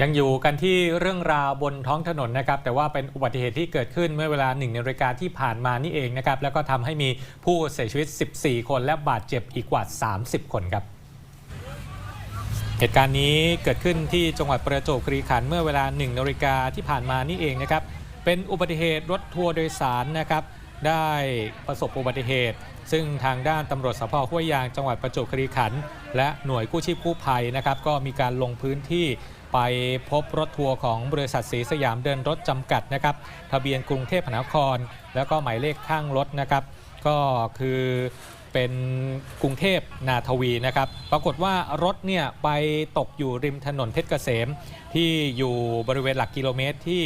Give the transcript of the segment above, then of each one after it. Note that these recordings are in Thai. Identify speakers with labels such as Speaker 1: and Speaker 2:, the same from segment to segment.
Speaker 1: ยังอยู่กันที่เรื่องราวบนท้องถนนนะครับ แต่ว่าเป็นอุบัติเหตุที่เกิดขึ้นเมื่อเวลาหนึ่งนาฬิกาที่ผ่านมานี่เองนะครับ แล้วก็ทำให้มีผู้เสียชีวิต 14 คนและบาดเจ็บอีกกว่า 30 คนครับ เหตุการณ์นี้เกิดขึ้นที่จังหวัดประจวบคีรีขันธ์เมื่อเวลา1นาฬิกาที่ผ่านมานี่เองนะครับ เป็นอุบัติเหตุรถทัวร์โดยสารนะครับ ได้ประสบอุบัติเหตุ ซึ่งทางด้านตำรวจสพห้วยยางจังหวัดประจวบคีรีขันธ์และหน่วยกู้ชีพกู้ภัยนะครับ ก็มีการลงพื้นที่ ไปพบรถทัวร์ของบริษัทสีสยามเดินรถจำกัดนะครับ ทะเบียนกรุงเทพมหานคร แล้วก็หมายเลขข้างรถนะครับ ก็คือเป็นกรุงเทพนาทวีนะครับ ปรากฏว่ารถเนี่ยไปตกอยู่ริมถนนเพชรเกษม ที่อยู่บริเวณหลักกิโลเมตรที่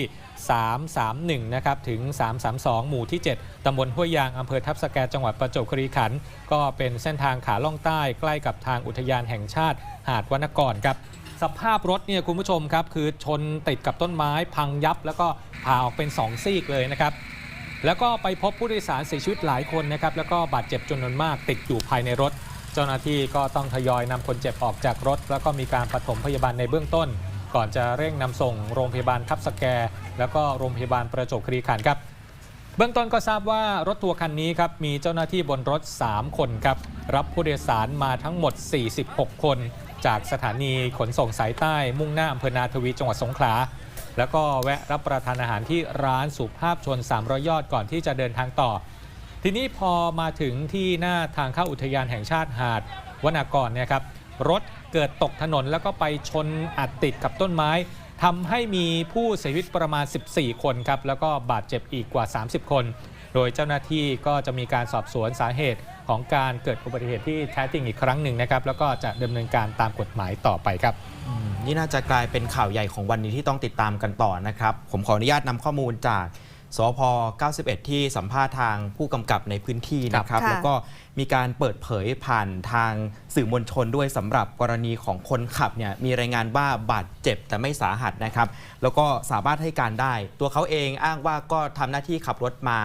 Speaker 1: 331 นะครับ ถึง 332 หมู่ที่ 7 ตำบลห้วยยาง อำเภอทับสแกจังหวัดประจวบคีรีขันธ์ก็เป็นเส้นทางขาล่องใต้ใกล้กับทางอุทยานแห่งชาติหาดวรรณกรครับ สภาพรถเนี่ยคุณผู้ชมครับ คือชนติดกับต้นไม้พังยับ แล้วก็ผ่าออกเป็น 2 ซีกเลยนะครับ แล้วก็ไปพบผู้โดยสารเสียชีวิตหลายคนนะครับ แล้วก็บาดเจ็บจำนวนมากติดอยู่ภายในรถ เจ้าหน้าที่ก็ต้องทยอยนำคนเจ็บออกจากรถ แล้วก็มีการปฐมพยาบาลในเบื้องต้น ก่อนจะเร่งนำส่งโรงพยาบาลทับสแก แล้วก็โรงพยาบาลประจวบคีรีขันธ์ครับเบื้องต้นก็ทราบว่ารถทัวร์คันนี้ครับมีเจ้าหน้าที่บนรถ 3 คนครับรับผู้โดยสารมาทั้งหมด 46 คน จากสถานีขนส่งสายใต้มุ่งหน้าอำเภอนาทวีจังหวัดสงขลา แล้วก็แวะรับประทานอาหารที่ร้านสุภาพชน 300 ยอดก่อนที่จะเดินทางต่อ ทีนี้พอมาถึงที่หน้าทางเข้าอุทยานแห่งชาติหาดวนากรเนี่ยครับรถเกิดตกถนนแล้วก็ไปชนอัดติดกับต้นไม้ทำให้มีผู้เสียชีวิตประมาณ 14 คนครับแล้วก็บาดเจ็บอีกกว่า 30 คน โดยเจ้าหน้าที่ก็จะมีการสอบสวนสาเหตุของการเกิดอุบัติเหตุที่แท้จริงอีกครั้งหนึ่งนะครับ แล้วก็จะดำเนินการตามกฎหมายต่อไปครับ
Speaker 2: นี่น่าจะกลายเป็นข่าวใหญ่ของวันนี้ที่ต้องติดตามกันต่อนะครับ ผมขออนุญาตนำข้อมูลจาก สพ91 ที่สัมภาษณ์ทางผู้กำกับในพื้นที่นะครับ
Speaker 3: ค่ะ
Speaker 2: แล้วก็มีการเปิดเผยผ่านทางสื่อมวลชนด้วยสำหรับกรณีของคนขับเนี่ยมีรายงานว่าบาดเจ็บแต่ไม่สาหัสนะครับ แล้วก็สามารถให้การได้ ตัวเขาเองอ้างว่าก็ทำหน้าที่ขับรถมา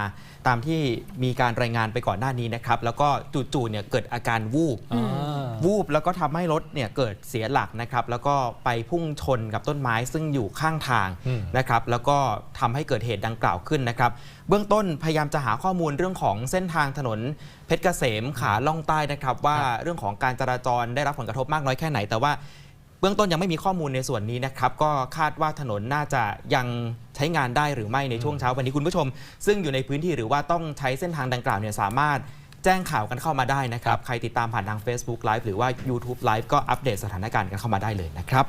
Speaker 2: ตามที่มีการรายงานไปก่อนหน้านี้นะครับ แล้วก็จู่ๆเนี่ยเกิดอาการวูบ
Speaker 1: อ่า
Speaker 2: วูบแล้วก็ทำให้รถเนี่ยเกิดเสียหลักนะครับ แล้วก็ไปพุ่งชนกับต้นไม้ซึ่งอยู่ข้างทาง
Speaker 1: อืม
Speaker 2: นะครับ แล้วก็ทำให้เกิดเหตุดังกล่าวขึ้นนะครับ เบื้องต้นพยายามจะหาข้อมูลเรื่องของเส้นทางถนนเพชรเกษมขาล่องใต้นะครับ ว่าเรื่องของการจราจรได้รับผลกระทบมากน้อยแค่ไหน แต่ว่าเบื้องต้นยังไม่มีข้อมูลในส่วนนี้นะครับ ก็คาดว่าถนนน่าจะยังใช้งานได้หรือไม่ในช่วงเช้าวันนี้คุณผู้ชม ซึ่งอยู่ในพื้นที่หรือว่าต้องใช้เส้นทางดังกล่าวเนี่ยสามารถแจ้งข่าวกันเข้ามาได้นะครับ ใครติดตามผ่านทาง Facebook Live หรือว่า YouTube Live ก็อัปเดตสถานการณ์กันเข้ามาได้เลยนะครับ